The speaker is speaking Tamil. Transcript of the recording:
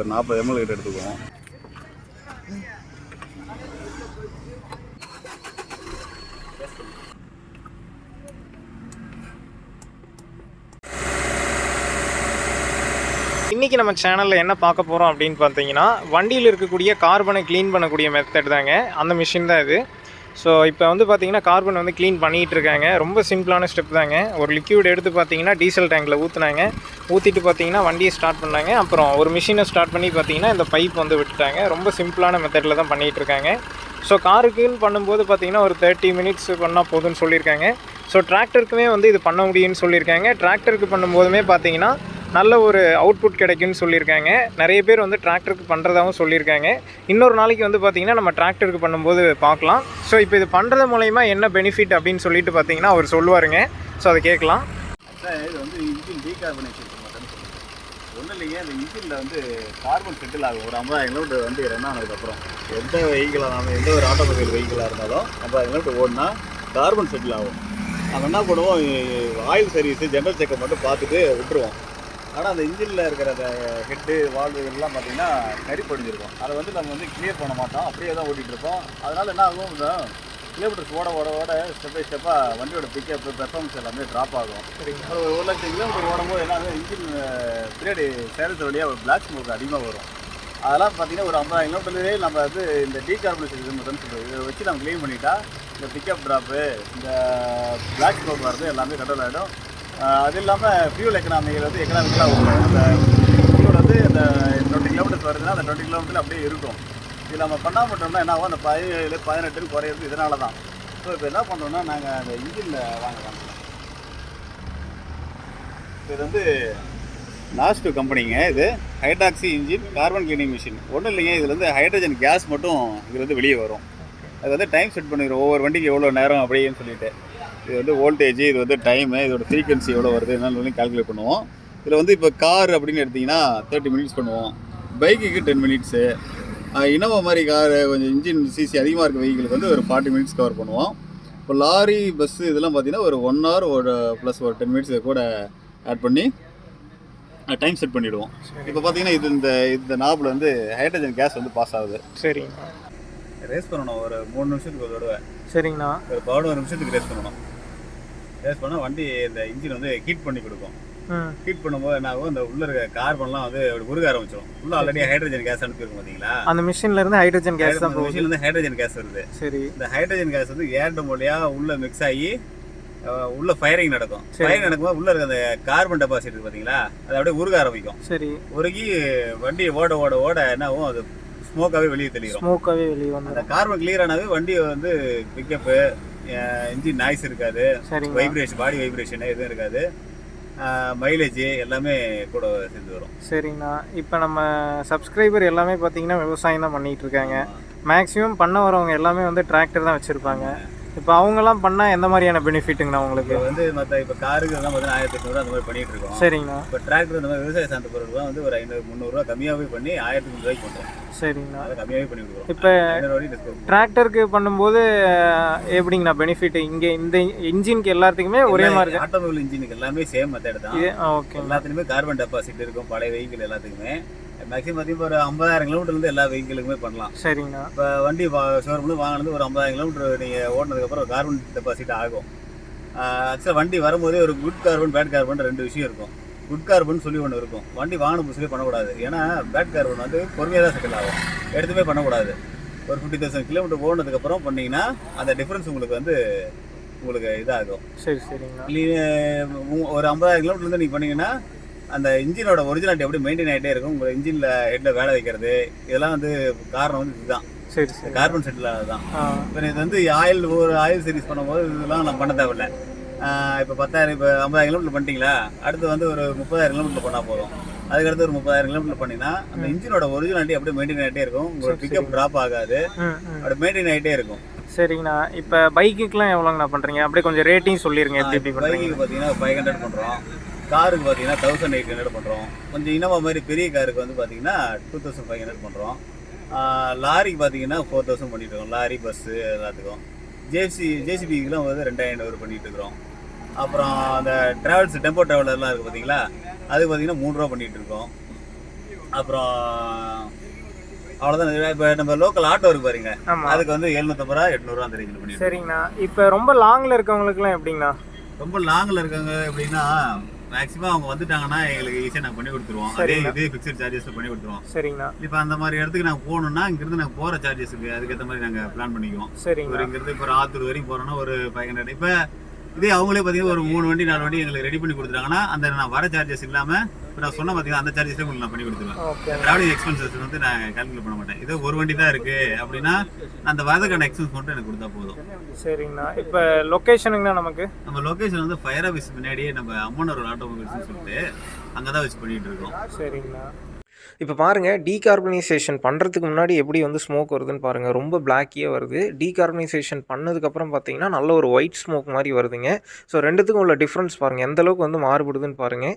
ஒரு நாற்பது எம்எல் கிட்ட எடுத்துக்குவோம். இன்றைக்கி நம்ம சேனலில் என்ன பார்க்க போகிறோம் அப்படின்னு பார்த்தீங்கன்னா வண்டியில் இருக்கக்கூடிய கார்பனை க்ளீன் பண்ணக்கூடிய மெத்தட் தாங்க. அந்த மிஷின் தான் இது. ஸோ இப்போ வந்து பார்த்தீங்கன்னா கார்பன் வந்து க்ளீன் பண்ணிகிட்டு இருக்காங்க ரொம்ப சிம்பிளான ஸ்டெப் தாங்க. ஒரு லிக்யூட் எடுத்து பார்த்தீங்கன்னா டீசல் டேங்கில் ஊற்றுனாங்க ஊற்றிட்டு பார்த்தீங்கன்னா வண்டியை ஸ்டார்ட் பண்ணாங்க. அப்புறம் ஒரு மிஷினை ஸ்டார்ட் பண்ணி பார்த்தீங்கன்னா இந்த பைப் வந்து விட்டுட்டாங்க. ரொம்ப சிம்பிளான மெத்தடில் தான் பண்ணிகிட்டு இருக்காங்க ஸோ காருக்குன்னு பண்ணும்போது பார்த்தீங்கன்னா ஒரு தேர்ட்டி மினிட்ஸ் பண்ணால் போதும்னு சொல்லியிருக்காங்க. ஸோ டிராக்டருக்குமே வந்து இது பண்ண முடியும்னு சொல்லியிருக்காங்க. டிராக்டருக்கு பண்ணும்போதுமே பார்த்தீங்கன்னா நல்ல ஒரு அவுட்புட் கிடைக்கும்னு சொல்லியிருக்காங்க. நிறைய பேர் வந்து டிராக்டருக்கு பண்ணுறதாகவும் சொல்லியிருக்காங்க. இன்னொரு நாளைக்கு வந்து பார்த்தீங்கன்னா நம்ம டிராக்டருக்கு பண்ணும்போது பார்க்கலாம். ஸோ இப்போ இது பண்ணுறது மூலயமா என்ன பெனிஃபிட் அப்படின்னு சொல்லிட்டு பார்த்தீங்கன்னா அவர் சொல்லுவாருங்க. ஸோ அதை கேட்கலாம். இது வந்து இன்ஜின் டீகார்பனைசேஷன் மட்டும் ஒன்றும் இல்லைங்க இந்த இன்ஜினில் வந்து கார்பன் செட்டில் ஆகும் ஒரு ஐம்பதாயிரம் கிலோமீட்டர் வந்து ரன் ஆனதுக்கப்புறம். எந்த வெஹிக்கிளாக இருந்தாலும் எந்த ஒரு ஆட்டோமொபைல் வெஹிக்கிளாக இருந்தாலும் ஐம்பதாயிரம் கிலோமீட்டர் ஓடினா கார்பன் செட்டில் ஆகும். நம்ம என்ன பண்ணுவோம் ஆயில் சர்வீஸு ஜென்ரல் செக்கப் மட்டும் பார்த்துட்டு விட்டுருவோம். ஆனால் அந்த இன்ஜினில் இருக்கிற அந்த ஹெட்டு வால்வு இதெல்லாம் பார்த்தீங்கன்னா கறி படிஞ்சிருக்கும் அதை வந்து நம்ம வந்து கிளியர் பண்ண மாட்டோம். அப்படியே தான் ஓட்டிகிட்டு இருப்போம் அதனால் என்ன ஆகும் இந்த கிலோமீட்டர்ஸ் ஓட ஓட ஓட ஸ்டெப் பை ஸ்டெப்பாக வண்டியோட பிக்கப் பெர்ஃபார்மன்ஸ் எல்லாமே ட்ராப் ஆகும். ஒரு ஒரு லட்சம் கிலோமீட்டர் ஓடும்போது என்ன இன்ஜின் பின்னாடி சேலஸ் வழியாக ஒரு பிளாக் ஸ்மோக் அதிகமாக வரும். அதெல்லாம் பார்த்தீங்கன்னா ஒரு ஐம்பதாயிரம் கிலோமீட்டர்லேயே நம்ம வந்து இந்த டீகார்பனேஷன் மெத்தட்னு சொல்லுவோம் இதை வச்சு நம்ம க்ளீன் பண்ணிட்டா இந்த பிக்கப் ட்ராப்பு இந்த பிளாக் ஸ்மோக் வர்றது எல்லாமே கண்ட்ரோல் ஆகிடும் அது இல்லாமல் ஃபியூல் எக்கனாமிகள் வந்து எக்கனாமிக்கலாக வரும் அந்த ஃபியூல் வந்து அந்த டுவெண்ட்டி கிலோமீட்டர்ஸ் வருதுன்னா அந்த டுவெண்ட்டி கிலோமீட்டர் அப்படியே இருக்கும். இது நம்ம பண்ணால் விட்டோம்னா என்ன ஆகும்? அந்த பதினேழு பதினெட்டுன்னு குறையிறது இதனால தான் ஸோ இப்போ என்ன பண்ணுறோம்னா நாங்கள் அந்த இன்ஜினில் வாங்கலாம் இது வந்து நாஸ்டு கம்பெனிங்க இது. Hydroxy engine carbon cleaning machine ஒன்றும் இல்லைங்க இதில் வந்து ஹைட்ரஜன் கேஸ் மட்டும் இதுல வந்து வெளியே வரும். அது வந்து டைம் செட் பண்ணிடுவோம் ஒவ்வொரு வண்டிக்கு எவ்வளோ நேரம் அப்படின்னு சொல்லிட்டு. இது வந்து வோல்டேஜ் இது வந்து டைமு இதோட ஃப்ரீக்வன்சி எவ்வளோ வருது என்னன்னு கால்குலேட் பண்ணுவோம். இதில் வந்து இப்போ கார் அப்படின்னு எடுத்திங்கன்னா தேர்ட்டி மினிட்ஸ் பண்ணுவோம். பைக்குக்கு டென் மினிட்ஸு இனோவா மாதிரி கார் கொஞ்சம் இன்ஜின் சிசி அதிகமாக இருக்க வெஹிக்கிளுக்கு வந்து ஒரு ஃபார்ட்டி மினிட்ஸ் கவர் பண்ணுவோம். இப்போ லாரி பஸ்ஸு இதெல்லாம் பார்த்தீங்கன்னா ஒரு ஒன் ஹவர் ஒரு ப்ளஸ் ஒரு டென் மினிட்ஸ் கூட ஆட் பண்ணி டைம் செட் பண்ணிவிடுவோம் இப்போ பார்த்தீங்கன்னா இது இந்த இந்த நாபில் வந்து ஹைட்ரஜன் கேஸ் வந்து பாஸ் ஆகுது. சரிங்கண்ணா ரேஸ் பண்ணணும் ஒரு மூணு நிமிஷத்துக்கு ஒரு தடவை. சரிங்கண்ணா. ஒரு பதினோரு நிமிஷத்துக்கு ரேஸ் பண்ணணும். ரேஸ் பண்ணால் வண்டி இந்த இன்ஜின் வந்து ஹீட் பண்ணி கொடுக்கும். ஹீட் பண்ணும்போது என்ன ஆகும்? இந்த உள்ள இருக்க கார்பன்லாம் வந்து உருக ஆரம்பிச்சிடும் உள்ள ஆல்ரெடி ஹைட்ரஜன் கேஸ் அனுப்பியிருக்கும் பார்த்தீங்களா அந்த மிஷின்ல இருந்து ஹைட்ரஜன் கேஸ் தான் போகுது மிஷின் வந்து ஹைட்ரஜன் கேஸ் வருது. சரி. இந்த ஹைட்ரஜன் கேஸ் வந்து ஏர் மூலியா உள்ள மிக்ஸ் ஆகி உள்ள ஃபயரிங் நடக்கும். ஃபயரிங் நடக்கும்போது உள்ள இருக்க அந்த கார்பன் டெபாசிட் இருக்கு பார்த்தீங்களா அது அப்படியே உருக ஆரம்பிக்கும். சரி. உருகி வண்டி ஓட ஓட ஓட என்ன ஆகும்? அது ஸ்மோக்காகவே வெளியே தெளியும். ஸ்மோக்காகவே வெளியே அந்த வந்துடும் கார்பன் கிளியர் ஆனாவே வண்டி வந்து பிக்கப்பு இன்ஜின் நாய்ஸ் இருக்காது. சரிங்க. வைப்ரேஷன் பாடி வைப்ரேஷன் எதுவும் இருக்காது. மைலேஜ் எல்லாமே கூட சேர்ந்து வரும். சரிங்கண்ணா. இப்போ நம்ம சப்ஸ்கிரைபர் எல்லாமே பார்த்தீங்கன்னா விவசாயம் தான் பண்ணிட்டு இருக்காங்க. மேக்ஸிமம் பண்ண வரவங்க எல்லாமே வந்து டிராக்டர் தான் வச்சுருப்பாங்க. இப்போ அவங்கெல்லாம் பண்ணால் எந்த மாதிரியான பெனிஃபிட்டுங்கண்ணா உங்களுக்கு? வந்து மற்ற இப்போ காருக்கு எல்லாம் பார்த்தீங்கன்னா ஆயிரத்தி எட்நூறுவா அந்த மாதிரி பண்ணிட்டு இருக்கோம் சரிங்கண்ணா. இப்போ டிராக்டர் இந்த மாதிரி விவசாய சார்ந்த பொருட்கள் வந்து ஒரு ஐநூறு முந்நூறுரூவா கம்மியாகவே பண்ணி ஆயிரத்தி முந்நூறுவாய்க்கு பண்ணுறோம் சரிங்கண்ணா. அதை கம்மியாகவே பண்ணி கொடுக்குறோம் இப்போ டிராக்டருக்கு பண்ணும்போது எப்படிங்கண்ணா பெனிஃபிட் இங்கே இந்த இன்ஜினுக்கு எல்லாத்துக்குமே ஒரே மாதிரி ஆட்டோமொபைல் இன்ஜினுக்கு எல்லாமே சேம் மெத்தட் தான். ஓகே எல்லாத்துலேயுமே கார்பன் டெபாசிட் இருக்கும் பழைய வெஹிக்கிள் எல்லாத்துக்குமே. மேக்ஸிமம் பார்த்தீங்கன்னா ஒரு ஐம்பதாயிரம் கிலோமீட்டர்லேருந்து எல்லா வெஹிக்கிளுக்குமே பண்ணலாம். சரிங்கண்ணா. இப்போ வண்டி ஷோரூம்ல வாங்கினது ஒரு ஐம்பதாயிரம் கிலோமீட்டர் நீங்கள் ஓடினதுக்கப்புறம் கார்பன் டெபாசிட் ஆகும். ஆக்சுவலாக வண்டி வரும்போதே ஒரு குட் கார்பன் பேட் கார்பன் ரெண்டு விஷயம் இருக்கும். குட் கார்பன் சொல்லி ஒன்று இருக்கும். வண்டி வாங்கின புதுசுலேயே பண்ணக்கூடாது. ஏன்னா பேட் கார்பன் வந்து பொறுமையாக தான் செட்டில் ஆகும். எடுத்துமே பண்ணக்கூடாது. ஒரு ஃபிஃப்டி தௌசண்ட் கிலோமீட்டர் ஓடினதுக்கப்புறம் பண்ணீங்கன்னா அந்த டிஃப்ரென்ஸ் உங்களுக்கு வந்து உங்களுக்கு இதாகும். சரி உங்க- ஒரு ஐம்பதாயிரம் கிலோமீட்டர்லேருந்து நீங்கள் பண்ணீங்கன்னா அந்த இன்ஜினோட ஒரிஜினாலிட்டி எப்படி மெயின்டைன் ஆகிட்டே இருக்கும் உங்கள் இன்ஜினில் ஹெட்டில் வேலை வைக்கிறது இதெல்லாம் வந்து காரணம் வந்து இதுதான். சரி சரி. கார்பன் செட்டில் அதுதான் இப்போ இது வந்து ஆயில் ஒரு ஆயில் சீரிஸ் பண்ணும்போது இதெல்லாம் நம்ம பண்ண தேவையில்ல. இப்போ பத்தாயிரம் இப்போ ஐம்பதாயிரம் கிலோமீட்டர் பண்ணிட்டீங்களா? அடுத்து வந்து ஒரு முப்பதாயிரம் கிலோமீட்டர் பண்ணால் போதும். அதுக்கடுத்து ஒரு முப்பதாயிரம் கிலோமீட்டர் பண்ணினா அந்த இன்ஜினோட ஒரிஜினாலிட்டி அப்படியே மெயின்டைன் ஆகிட்டே இருக்கும். உங்களோட சரி, பிக்கப் ட்ராப் ஆகாது. அப்படியே மெயின்டைன் ஆகிட்டே இருக்கும். சரிங்கண்ணா. இப்போ பைக்குக்கெலாம் எவ்வளோங்கண்ணா பண்ணுறீங்க அப்படியே கொஞ்சம் ரேட்டிங் சொல்லிடுங்க எப்படி எப்படி பைக்குக்கு பார்த்தீங்கன்னா ஃபைவ் ஹண்ட்ரட் பண்ணுறோம் காருக்கு பார்த்தீங்கன்னா தௌசண்ட் எயிட் ஹண்ட்ரட் பண்ணுறோம் கொஞ்சம் இனோவா மாதிரி பெரிய காருக்கு வந்து பார்த்தீங்கன்னா டூ தௌசண்ட் ஃபைவ் ஹண்ட்ரட் பண்ணுறோம் லாரிக்கு பார்த்தீங்கன்னா ஃபோர் தௌசண்ட் பண்ணிட்டு இருக்கோம். லாரி பஸ்ஸு எல்லாத்துக்கும். ஜேசி ஜேசிபிக்கெலாம் வந்து ரெண்டாயிரம் ஐநூறு பண்ணிட்டு இருக்கிறோம். அப்புறம் அந்த ட்ராவல்ஸ் டெம்போ ட்ராவலர்லாம் இருக்குது பார்த்தீங்களா அது பார்த்தீங்கன்னா மூணு ரூபா பண்ணிட்டு இருக்கோம். அப்புறம் அவ்வளோதான் இப்போ நம்ம லோக்கல் ஆட்டோ இருக்கு பாருங்க. அதுக்கு வந்து எழுநூத்தம்பது ரூபா எட்நூறுவா அந்த ரேஞ்சில் பண்ணிடுவோம் சரிங்கண்ணா. இப்போ ரொம்ப லாங்கில் இருக்கவங்களுக்குலாம் எப்படிங்கண்ணா? ரொம்ப லாங்கில் இருக்காங்க எப்படின்னா மேக்ஸிமம் அவங்க வந்துட்டாங்கன்னா எங்களுக்கு ஈஸியாக நாங்கள் பண்ணி கொடுத்துருவோம். அதே சரிங்க. இதே ஃபிக்ஸட் சார்ஜஸ் பண்ணி கொடுத்துருவோம். சரிங்கண்ணா இப்போ அந்த மாதிரி இடத்துக்கு நாங்கள் போகணுன்னா இங்கேருந்து நாங்கள் போகிற சார்ஜஸுக்கு அதுக்கேற்ற மாதிரி நாங்கள் பிளான் பண்ணிக்குவோம். ஒரு சரிங்கண்ணா இங்கேருந்து இப்போ ஒரு ஆத்தூர் வரைக்கும் போகிறோன்னா ஒரு ஃபைவ் ஹண்ட்ரட் இப்போ இதே அவங்களே பார்த்தீங்கன்னா ஒரு மூணு வண்டி நாலு வண்டி எங்களுக்கு ரெடி பண்ணி கொடுத்துட்டாங்கன்னா அந்த நான் வர சார்ஜஸ் இல்லாமல் இப்போ நான் சொன்ன பார்த்தீங்கன்னா அந்த சார்ஜஸ்லேயே உங்களுக்கு நான் பண்ணி கொடுத்துருவேன். டிராவலிங் எக்ஸ்பென்சஸ் வந்து நான் கால்குலேட் பண்ண மாட்டேன். இதே ஒரு வண்டி தான் இருக்கு அப்படின்னா அந்த வரதுக்கான எக்ஸ்பென்ஸ் மட்டும் எனக்கு கொடுத்தா போதும். சரிங்கண்ணா. இப்போ லொக்கேஷனுங்கண்ணா நமக்கு? நம்ம லொகேஷன் வந்து ஃபயர் ஆஃபீஸ் முன்னாடியே நம்ம அம்மனூர் ஆட்டோமொபைல்ஸ்னு சொல்லிட்டு அங்கே தான் வச்சு பண்ணிட்டு இருக்கோம். சரிங்கண்ணா. இப்போ பாருங்கள் டீகார்பனைசேஷன் பண்ணுறதுக்கு முன்னாடி எப்படி வந்து ஸ்மோக் வருதுன்னு பாருங்கள் ரொம்ப பிளாக்கியே வருது. டீகார்பனைசேஷன் பண்ணதுக்கப்புறம் பார்த்தீங்கன்னா நல்ல ஒரு ஒயிட் ஸ்மோக் மாதிரி வருதுங்க. ஸோ ரெண்டுத்துக்கும் உள்ள டிஃப்ரென்ஸ் பாருங்கள் எந்த அளவுக்கு வந்து மாறுபடுதுன்னு பாருங்கள்